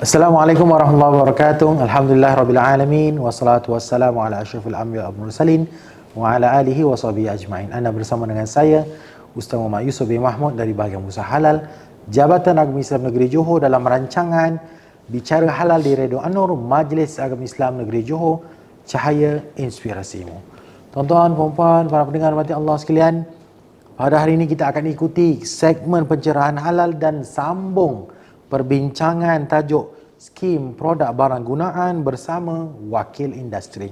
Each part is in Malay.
Assalamualaikum warahmatullahi wabarakatuh. Alhamdulillah rabbil alamin wassalatu wassalamu ala asyrafil anbiya wal mursalin wa ala alihi wa sahbihi ajmain. Anda bersama dengan saya Ustaz Muhammad Yusuf bin Mahmud dari bahagian Usaha Halal Jabatan Agama Islam Negeri Johor dalam rancangan Bicara Halal di Radio Anur Majlis Agama Islam Negeri Johor Cahaya Inspirasimu. Tuan-tuan, puan-puan, para pendengar mati Allah sekalian, pada hari ini kita akan ikuti segmen pencerahan halal dan sambung perbincangan tajuk skim produk barang gunaan bersama wakil industri.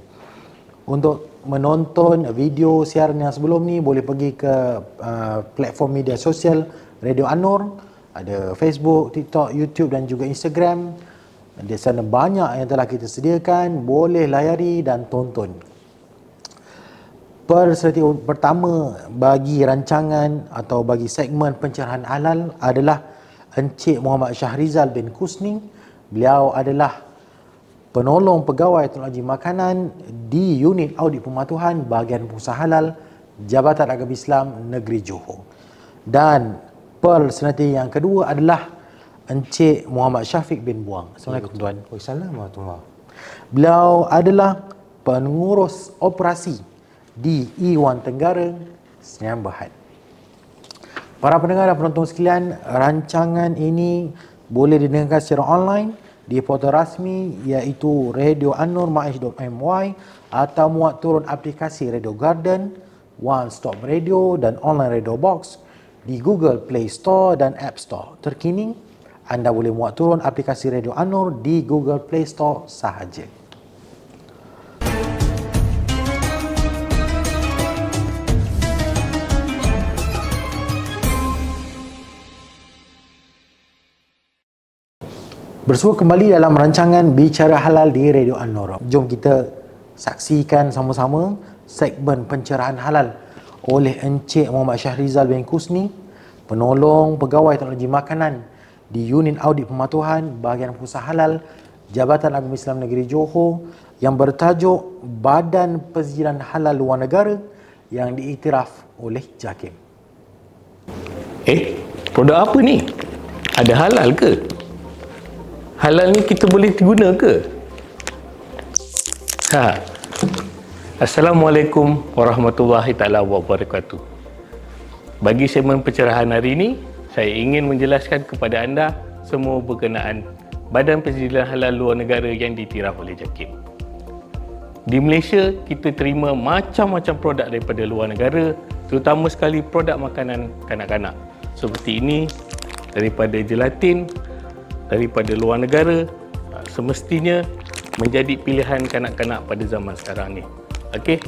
Untuk menonton video siaran yang sebelum ni boleh pergi ke uh, platform media sosial Radio Anur, ada Facebook, TikTok, YouTube dan juga Instagram. Di sana banyak yang telah kita sediakan, boleh layari dan tonton. Perserti pertama bagi rancangan atau bagi segmen pencerahan halal adalah Encik Muhammad Syahrizal bin Kusni. Beliau adalah penolong pegawai teknologi makanan di unit audit pematuhan bahagian pengusaha halal Jabatan Agama Islam Negeri Johor. Dan personaliti yang kedua adalah Encik Muhammad Syafiq bin Buang. Assalamualaikum tuan. Waalaikumsalam Beliau adalah pengurus operasi di Iwan Tenggara Senyam. Para pendengar dan penonton sekalian, rancangan ini boleh didengarkan secara online di portal rasmi iaitu radioanurmaish.my atau muat turun aplikasi Radio Garden, One Stop Radio dan Online Radio Box di Google Play Store dan App Store. Terkini, anda boleh muat turun aplikasi Radio Anur di Google Play Store sahaja. Bersua kembali dalam rancangan Bicara Halal di Radio An-Nur. Jom kita saksikan sama-sama segmen pencerahan halal oleh Encik Muhammad Syahrizal bin Kusni, penolong pegawai teknologi makanan di Unit Audit Pematuhan Bahagian Pusat Halal Jabatan Agama Islam Negeri Johor yang bertajuk Badan Pensijilan Halal Luar Negara yang diiktiraf oleh JAKIM. Eh, produk apa ni? Ada halal ke? Halal ni kita boleh guna ke? Ha. Assalamualaikum warahmatullahi taala wabarakatuh. Bagi segmen pencerahan hari ini, saya ingin menjelaskan kepada anda semua berkenaan Badan Pensijilan Halal Luar Negara yang ditiraf oleh JAKIM. Di Malaysia, kita terima macam-macam produk daripada luar negara, terutama sekali produk makanan kanak-kanak. Seperti ini, daripada gelatin, daripada luar negara, semestinya menjadi pilihan kanak-kanak pada zaman sekarang ni. Okey.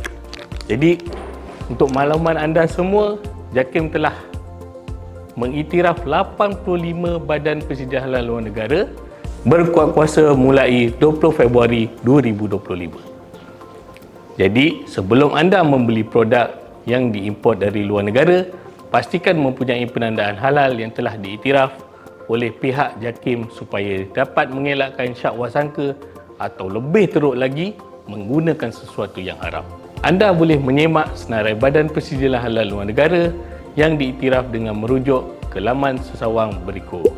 Jadi untuk makluman anda semua, JAKIM telah mengiktiraf 85 badan persediaan luar negara berkuat kuasa mulai 20 Februari 2025. Jadi, sebelum anda membeli produk yang diimport dari luar negara, pastikan mempunyai penandaan halal yang telah diiktiraf oleh pihak JAKIM supaya dapat mengelakkan syak wasangka atau lebih teruk lagi menggunakan sesuatu yang haram. Anda boleh menyemak senarai Badan Persediaan Halal Luar Negara yang diiktiraf dengan merujuk ke laman sesawang berikut.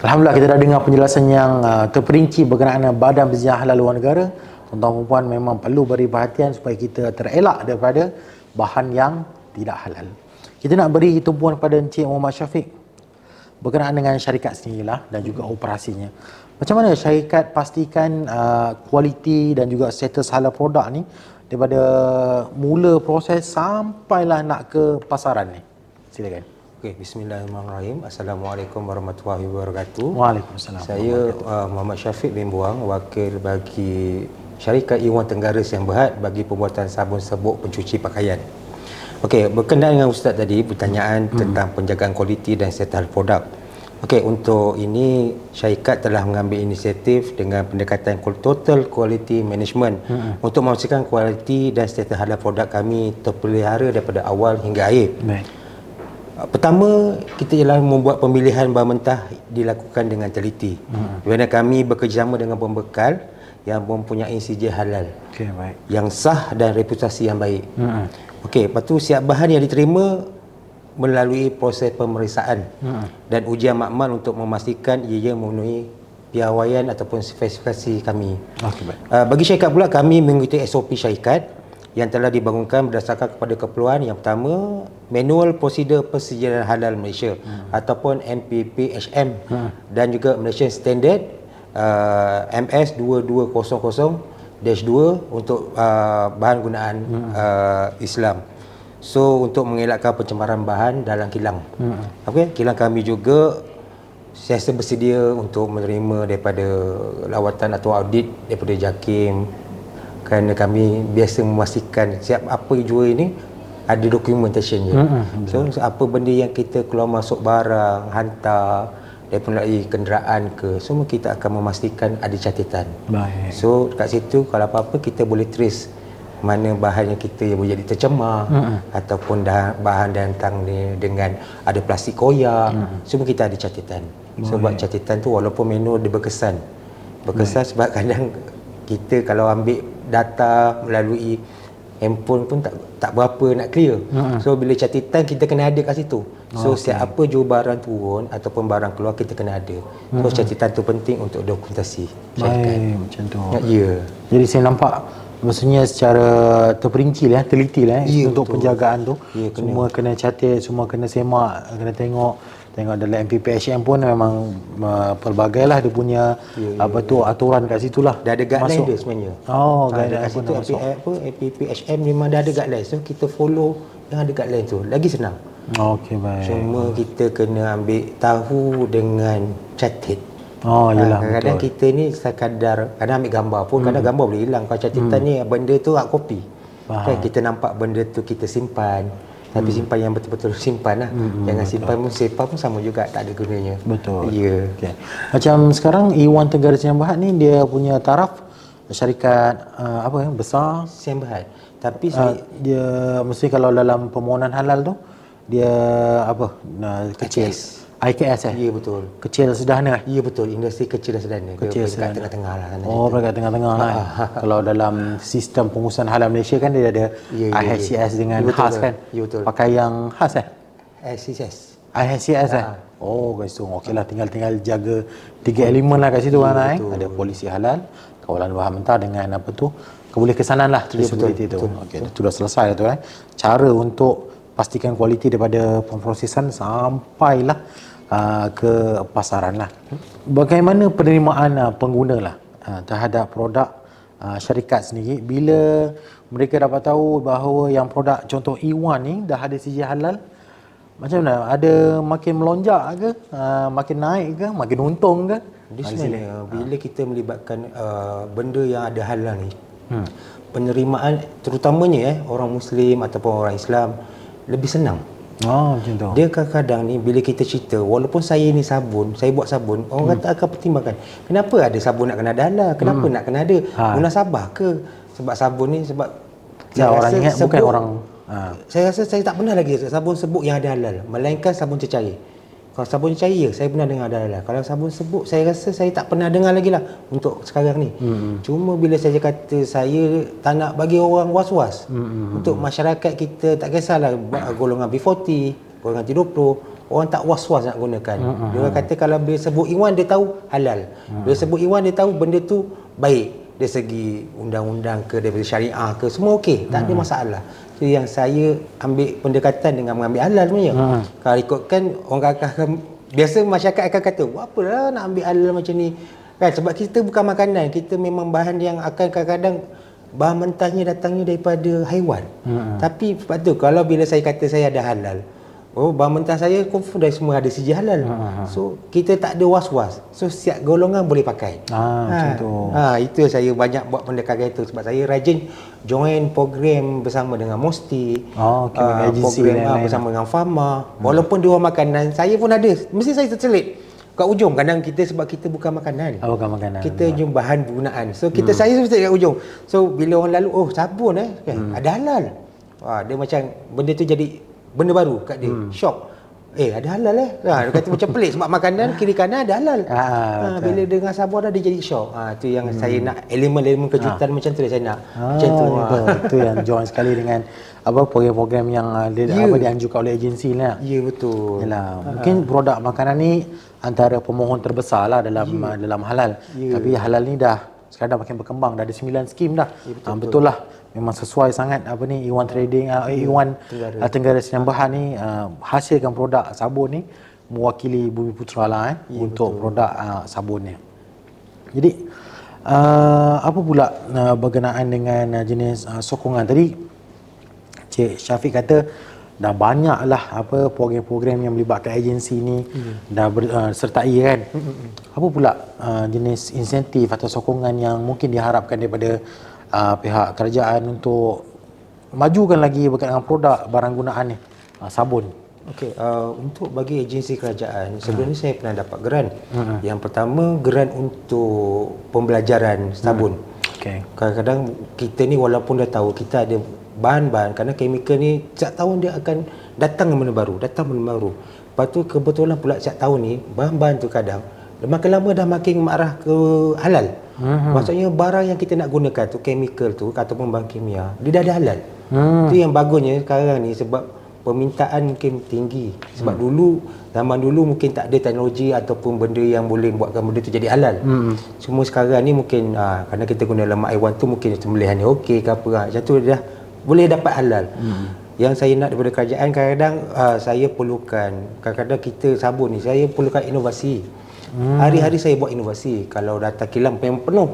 Alhamdulillah kita dah dengar penjelasan yang uh, terperinci berkenaan Badan Persediaan Halal Luar Negara. Tuan-tuan dan puan memang perlu beri perhatian supaya kita terelak daripada bahan yang tidak halal. Kita nak beri tumpuan kepada Encik Muhammad Syafiq berkenaan dengan syarikat sendirilah dan juga operasinya. Macam mana syarikat pastikan uh, kualiti dan juga status halal produk ni daripada mula proses sampailah nak ke pasaran ni? Silakan. Okey, bismillahirrahmanirrahim. Assalamualaikum warahmatullahi wabarakatuh. Waalaikumsalam. Saya uh, Muhammad Syafiq bin Buang, wakil bagi syarikat Iwan Tenggara Siang Berhad bagi pembuatan sabun serbuk pencuci pakaian. Okey, berkenaan dengan ustaz tadi pertanyaan hmm. tentang penjagaan kualiti dan status produk. Okey, untuk ini syarikat telah mengambil inisiatif dengan pendekatan total quality management hmm. untuk memastikan kualiti dan status halal produk kami terpelihara daripada awal hingga akhir. Baik. Pertama, kita ialah membuat pemilihan bahan mentah dilakukan dengan teliti. Hmm. Di mana kami bekerjasama dengan pembekal yang mempunyai CJ halal. Okay, baik. Yang sah dan reputasi yang baik. Hmm. Okey, lepas tu siap bahan yang diterima melalui proses pemeriksaan hmm. dan ujian makmal untuk memastikan ia memenuhi piawaian ataupun spesifikasi kami. Okey, baik. Uh, bagi syarikat pula kami mengikuti SOP syarikat yang telah dibangunkan berdasarkan kepada keperluan yang pertama manual prosedur persediaan halal Malaysia hmm. ataupun MPPHM hmm. dan juga Malaysian Standard uh, MS 2200-2 untuk uh, bahan gunaan hmm. uh, Islam. So untuk mengelakkan pencemaran bahan dalam kilang. Hmm. Okey, kilang kami juga sentiasa bersedia untuk menerima daripada lawatan atau audit daripada JAKIM kerana kami biasa memastikan siap apa jual ini ada documentation je. Mm-hmm. So, so apa benda yang kita keluar masuk barang, hantar daripada melalui kenderaan ke semua kita akan memastikan ada catatan. Baik. So kat situ kalau apa-apa kita boleh trace mana bahan yang kita yang boleh jadi tercemar mm-hmm. ataupun dah, bahan datang ni dengan ada plastik koyak mm-hmm. semua kita ada catatan. Sebab so, catatan tu walaupun menu dia berkesan. Berkesan Baik. sebab kadang kita kalau ambil data melalui handphone pun tak tak berapa nak clear. Uh-huh. So bila catatan kita kena ada kat situ. So okay. setiap apa jual barang turun ataupun barang keluar kita kena ada. So uh-huh. catatan tu penting untuk dokumentasi. Baik, macam tu. Ya. Yeah. Jadi saya nampak maksudnya secara terperinci lah, teliti lah eh, yeah, untuk betul. penjagaan tu. Yeah, kena. Semua kena catat, semua kena semak, kena tengok tengok dalam MPPHM pun memang uh, pelbagai lah dia punya ya, ya, apa ya. tu aturan kat situ lah dah ada guideline dia sebenarnya oh ha, guideline kat situ MP, apa, MPPHM memang dah ada guideline so kita follow yang ada guideline tu lagi senang Okey baik. Cuma kita kena ambil tahu dengan catat. Oh yalah. Ha, kadang kita ni sekadar kadang ambil gambar pun hmm. kadang gambar boleh hilang kalau catatan hmm. ni benda tu hard copy. Kan kita nampak benda tu kita simpan. Tapi hmm. simpan yang betul-betul simpan lah. Hmm, Jangan betul. simpan pun simpan pun sama juga tak ada gunanya. Betul. Ya. Yeah. Okay. Macam sekarang Iwan Tenggara Siam Berhad ni dia punya taraf syarikat uh, apa yang besar Siam Berhad. Tapi uh, dia mesti kalau dalam permohonan halal tu dia apa uh, kecil. IKS. IKS eh? Ya betul. Kecil sederhana eh? Ya betul. Industri kecil dan sederhana. Kecil dia dekat tengah-tengah lah. Oh, dekat tengah-tengah lah. Eh? Kalau dalam sistem pengurusan halal Malaysia kan dia ada ya, ya, IHCS ya. dengan ya, betul, khas kan? Ya betul. Pakai yang khas eh? IHCS. IHCS eh? Oh, guys tu. Okey lah tinggal-tinggal jaga tiga elemen lah kat situ ya, kan eh? Ada polisi halal, kawalan bahan mentah dengan apa tu? Keboleh kesanan lah. Ya, betul. Itu. Okey, itu dah selesai lah tu eh. Cara untuk pastikan kualiti daripada pemprosesan sampailah Uh, ke pasaran lah. Bagaimana penerimaan uh, pengguna lah uh, terhadap produk uh, syarikat sendiri bila mereka dapat tahu bahawa yang produk contoh E1 ni dah ada sijil halal macam mana? Ada makin melonjak ke? Uh, makin naik ke? Makin untung ke? Di sebenarnya bila kita melibatkan uh, benda yang ada halal ni hmm. penerimaan terutamanya eh orang muslim ataupun orang Islam lebih senang Oh, macam tu. Dia kadang-kadang ni bila kita cerita, walaupun saya ni sabun, saya buat sabun, orang hmm. kata akan pertimbangkan. Kenapa ada sabun nak kena ada halal? Kenapa hmm. nak kena ada ha. munasabah ke? Sebab sabun ni sebab ya, orang ingat sebut, bukan orang ha. Saya rasa saya tak pernah lagi sabun sebut yang ada halal, melainkan sabun cecair. Kalau sabun cair, saya pernah dengar ada halal. Kalau sabun sebut, saya rasa saya tak pernah dengar lagi lah untuk sekarang ni. Hmm. Cuma bila saya kata saya tak nak bagi orang was-was. Hmm. Untuk masyarakat kita, tak kisahlah golongan B40, golongan T20, orang tak was-was nak gunakan. Hmm. Dia kata kalau bila sebut Iwan, dia tahu halal. Hmm. Bila sebut Iwan, dia tahu benda tu baik. Dari segi undang-undang ke, daripada syariah ke, semua okey. Tak hmm. ada masalah. Itu yang saya ambil pendekatan dengan mengambil halal sebenarnya. Ha. Kalau ikutkan orang akan biasa masyarakat akan kata, "Apa lah nak ambil halal macam ni?" Kan sebab kita bukan makanan, kita memang bahan yang akan kadang-kadang bahan mentahnya datangnya daripada haiwan. Ha. Tapi sebab tu kalau bila saya kata saya ada halal, Oh, bahan mentah saya confirm dah semua ada sijil halal. Ha, ha. So, kita tak ada was-was. So, setiap golongan boleh pakai. Ha, ha. macam tu. Ha, itu saya banyak buat pendekatan itu sebab saya rajin join program bersama dengan Mosti. Oh, okay. uh, program lain -lain bersama dengan Fama. Hmm. Walaupun dia orang makanan, saya pun ada. Mesti saya terselit. Kat ujung kadang kita sebab kita bukan makanan. Oh, bukan makanan. Kita jumpa bahan penggunaan. So, kita hmm. saya mesti kat ujung. So, bila orang lalu, oh sabun eh, hmm. ada halal. Wah, dia macam benda tu jadi benda baru kat dia hmm. shock Eh ada halal eh. Ha, dia kata macam pelik sebab makanan kiri kanan ada halal. Ah, ha, betul. bila dengar sabar dia jadi shock. Ha, tu yang saya nak elemen-elemen kejutan macam tu saya nak. Ah, macam tu. Ha. itu yang join sekali dengan apa program-program yang dia, Ya. apa dianjurkan oleh agensi ni. lah. Ya betul. Yalah, mungkin produk makanan ni antara pemohon terbesar lah dalam uh, dalam halal. Tapi halal ni dah sekarang dah makin berkembang dah ada 9 skim dah. Ya, betul, betul lah. Memang sesuai sangat apa ni Iwan Trading uh, Iwan Tenggara, Tenggara Senambahan ni uh, hasilkan produk sabun ni mewakili Bumi Putra lah eh ya, untuk betul. produk uh, sabun ni. Jadi uh, apa pula uh, berkenaan dengan uh, jenis uh, sokongan tadi Cik Syafiq kata dah banyak lah apa program-program yang melibatkan agensi ni hmm. dah ber, uh, sertai kan. Hmm. Apa pula uh, jenis insentif atau sokongan yang mungkin diharapkan daripada uh, pihak kerajaan untuk majukan lagi berkaitan dengan produk barang gunaan ni uh, sabun. Okey, uh, untuk bagi agensi kerajaan sebelum ni saya pernah dapat geran. Yang pertama geran untuk pembelajaran sabun. Okey. Kadang-kadang kita ni walaupun dah tahu kita ada bahan-bahan kerana chemical ni setiap tahun dia akan datang benda baru, datang benda baru. Lepas tu kebetulan pula setiap tahun ni bahan-bahan tu kadang makin lama dah makin mengarah ke halal. Uh-huh. Maksudnya barang yang kita nak gunakan tu chemical tu ataupun bahan kimia dia dah ada halal. Hmm. Tu yang bagusnya sekarang ni sebab permintaan mungkin tinggi. Sebab hmm. dulu zaman dulu mungkin tak ada teknologi ataupun benda yang boleh buatkan benda tu jadi halal. Hmm. Cuma sekarang ni mungkin ha, kerana kita guna lemak haiwan tu mungkin sembelihan ni okey ke apa ha. Macam tu dah boleh dapat halal. Hmm. Yang saya nak daripada kerajaan kadang-kadang uh, saya perlukan kadang-kadang kita sabun ni saya perlukan inovasi. Hmm. Hari-hari saya buat inovasi. Kalau data kilang memang penuh.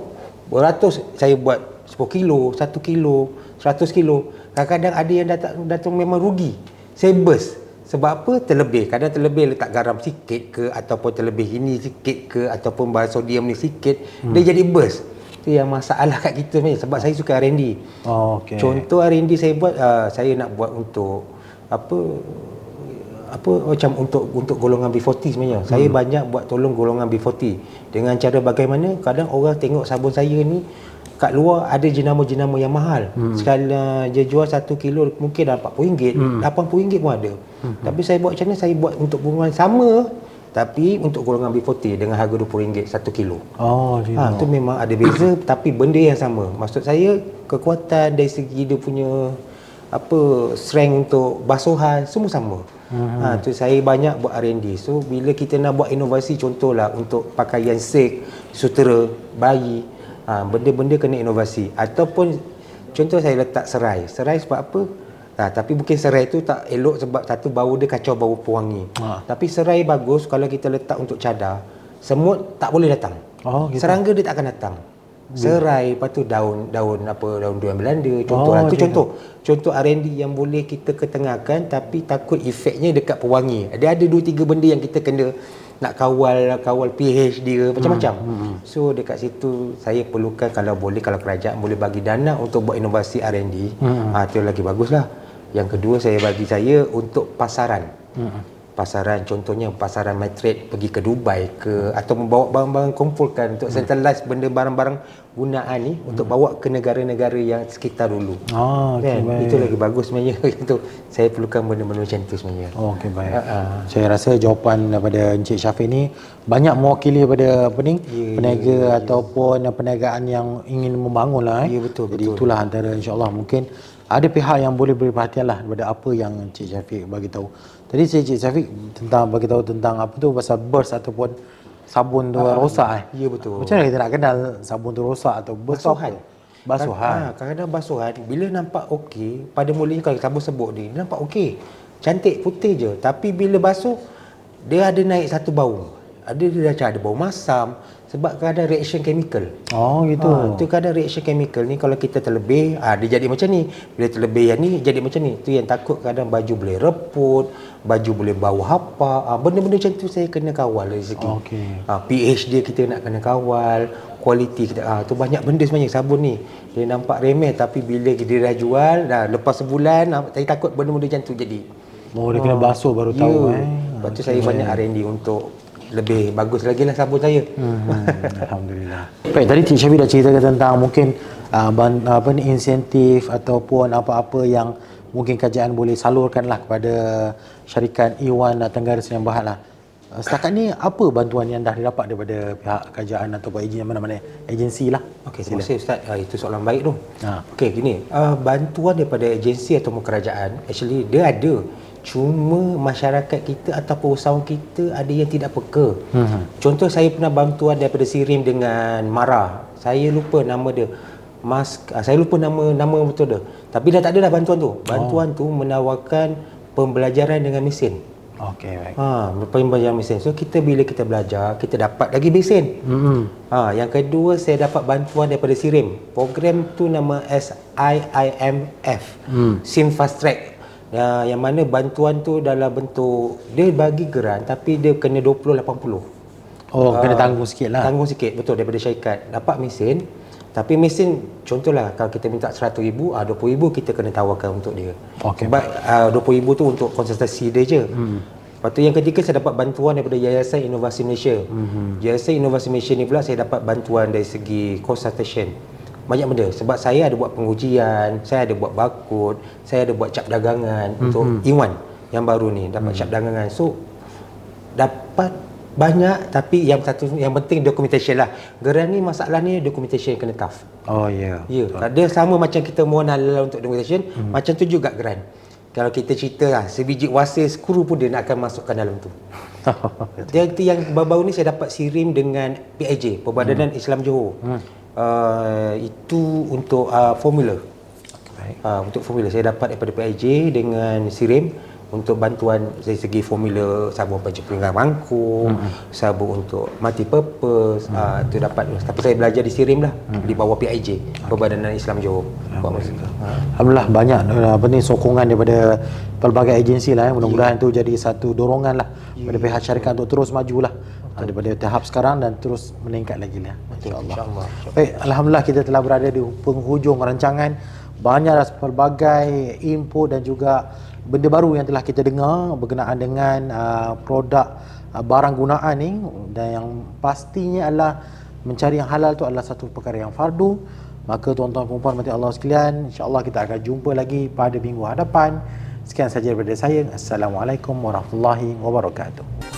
Beratus saya buat 10 kilo, 1 kilo, 100 kilo. Kadang-kadang ada yang datang, datang memang rugi. Saya burst. Sebab apa? Terlebih. Kadang terlebih letak garam sikit ke ataupun terlebih ini sikit ke ataupun bahan sodium ni sikit. Hmm. Dia jadi burst. Itu yang masalah kat kita sebenarnya. Sebab saya suka R&D. Oh, okey. Contoh R&D saya buat, uh, saya nak buat untuk apa apa macam untuk untuk golongan B40 sebenarnya. Hmm. Saya banyak buat tolong golongan B40 dengan cara bagaimana kadang orang tengok sabun saya ni kat luar ada jenama-jenama yang mahal. Hmm. Sekali uh, dia jual 1 kilo mungkin dah RM40, hmm. RM80 pun ada. Hmm. Tapi saya buat macam mana? Saya buat untuk golongan sama tapi untuk golongan B40 dengan harga RM20 1 kilo. Oh, Ha, tu memang ada beza tapi benda yang sama. Maksud saya kekuatan dari segi dia punya apa strength untuk basuhan semua sama. Hmm. Ha tu saya banyak buat R&D. So bila kita nak buat inovasi contohlah untuk pakaian sek, sutera, bayi, ha benda-benda kena inovasi ataupun contoh saya letak serai. Serai sebab apa? Ha, tapi mungkin serai tu tak elok sebab satu bau dia kacau bau pewangi. Ha. Tapi serai bagus kalau kita letak untuk cadar. Semut tak boleh datang. Oh, gitu. Serangga dia tak akan datang. Serai, lepas tu daun daun apa daun daun Belanda contoh Oh, tu contoh. Contoh R&D yang boleh kita ketengahkan tapi takut efeknya dekat pewangi. Dia ada dua tiga benda yang kita kena nak kawal kawal pH dia macam-macam. Hmm, So dekat situ saya perlukan kalau boleh kalau kerajaan boleh bagi dana untuk buat inovasi R&D. Hmm. Ha tu lagi baguslah. Yang kedua saya bagi saya untuk pasaran. Hmm pasaran contohnya pasaran Matrade pergi ke Dubai ke atau membawa barang-barang kumpulkan untuk centralize benda barang-barang gunaan ni hmm. untuk bawa ke negara-negara yang sekitar dulu. Ah, okey, kan? baik. Itu lagi bagus sebenarnya itu. Saya perlukan benda-benda macam tu sebenarnya. Oh, okey baik. Ha-ha. Saya rasa jawapan daripada Encik Syafiq ni banyak mewakili daripada apa ni? Ya, peniaga ataupun perniagaan yang ingin membangun lah eh. Ya, betul, Jadi betul. itulah antara insya-Allah mungkin ada pihak yang boleh beri perhatian lah daripada apa yang Encik Syafiq bagi tahu. Tadi Encik Syafiq tentang bagi tahu tentang apa tu pasal burst ataupun sabun tu rosak eh. ya, betul. Macam mana kita nak kenal sabun tu rosak atau burst Basuhan. apa? Basuhan. Ha, kadang-kadang basuhan bila nampak okey, pada mulanya kalau sabun sebut ni, dia nampak okey. Cantik putih je, tapi bila basuh dia ada naik satu bau. Ada dia macam ada bau masam sebab kadang reaction chemical. Oh gitu. Ha, tu kadang reaction chemical ni kalau kita terlebih, ah dia jadi macam ni. Bila terlebih yang ni jadi macam ni. Tu yang takut kadang baju boleh reput, baju boleh bau hapa. Ah benda-benda macam tu saya kena kawal dari segi. Okey. Ah pH dia kita nak kena kawal, kualiti kita ah tu banyak benda sebenarnya sabun ni. Dia nampak remeh tapi bila dia dah jual, dah lepas sebulan saya takut benda-benda macam tu jadi. Oh dia kena basuh baru Ya. tahu eh. Lepas tu saya banyak R&D untuk lebih bagus lagi lah sabun saya. Hmm, Alhamdulillah. Baik, tadi Cik Syafiq dah ceritakan tentang mungkin uh, ban, apa ni insentif ataupun apa-apa yang mungkin kerajaan boleh salurkan lah kepada syarikat Iwan Tenggara Sdn Berhad lah. Uh, setakat ni apa bantuan yang dah didapat daripada pihak kerajaan ataupun agen mana-mana agensi lah? Okey, terima kasih Ustaz. Uh, itu soalan baik tu. Ha. Okey, gini. Uh, bantuan daripada agensi atau kerajaan, actually dia ada. Cuma masyarakat kita ataupun usahawan kita ada yang tidak peka. Hmm. Contoh saya pernah bantuan daripada Sirim dengan Mara. Saya lupa nama dia. Mas, uh, saya lupa nama nama betul dia. Tapi dah tak ada dah bantuan tu. Bantuan oh. tu menawarkan pembelajaran dengan mesin. Okey, baik. Ha, pembelajaran mesin. So kita bila kita belajar, kita dapat lagi mesin. Hmm. Ha, yang kedua saya dapat bantuan daripada SIRIM. Program tu nama SIIMF. Hmm. SIM Fast Track. Ya, yang mana bantuan tu dalam bentuk dia bagi geran tapi dia kena 20 80. Oh, kena tanggung sikit lah. Tanggung sikit betul daripada syarikat. Dapat mesin tapi mesin contohlah kalau kita minta 100,000, ah 20,000 kita kena tawarkan untuk dia. Okey. Sebab ah, 20,000 tu untuk konsultasi dia je. Hmm. Lepas tu yang ketiga saya dapat bantuan daripada Yayasan Inovasi Malaysia. Hmm. Yayasan Inovasi Malaysia ni pula saya dapat bantuan dari segi consultation. Banyak benda sebab saya ada buat pengujian, saya ada buat barcode, saya ada buat cap dagangan hmm. untuk Iwan yang baru ni dapat hmm. cap dagangan. So dapat banyak tapi yang satu yang penting documentation lah. Geran ni masalah ni documentation kena tough. Oh, ya. Ya, yeah. dia sama macam kita mohon halal untuk documentation, hmm. macam tu juga geran. Kalau kita cerita lah, sebiji wasil skru pun dia nak akan masukkan dalam tu. dia yang baru-baru ni saya dapat sirim dengan PIJ, Perbadanan hmm. Islam Johor. Hmm. Uh, itu untuk uh, formula. Baik. Uh, untuk formula saya dapat daripada PIJ dengan sirim untuk bantuan dari segi formula sabun pencepengan mangkuk, hmm. sabun untuk multi purpose, hmm. uh, itu dapat. Tapi saya belajar di Sirim lah, hmm. di bawah PIJ, okay. Perbadanan Islam Johor. Alhamdulillah. Alhamdulillah banyak apa ni sokongan daripada pelbagai agensi lah ya. Mudah-mudahan yeah. tu jadi satu dorongan lah yeah. pada pihak syarikat untuk terus maju lah uh, daripada tahap sekarang dan terus meningkat lagi lah. Insya-Allah. Insya Baik, alhamdulillah kita telah berada di penghujung rancangan. Banyak pelbagai info dan juga benda baru yang telah kita dengar berkenaan dengan uh, produk uh, barang gunaan ni. Dan yang pastinya adalah mencari yang halal tu adalah satu perkara yang fardu. Maka tuan-tuan dan puan mati Allah sekalian insyaallah kita akan jumpa lagi pada minggu hadapan. Sekian saja daripada saya. Assalamualaikum warahmatullahi wabarakatuh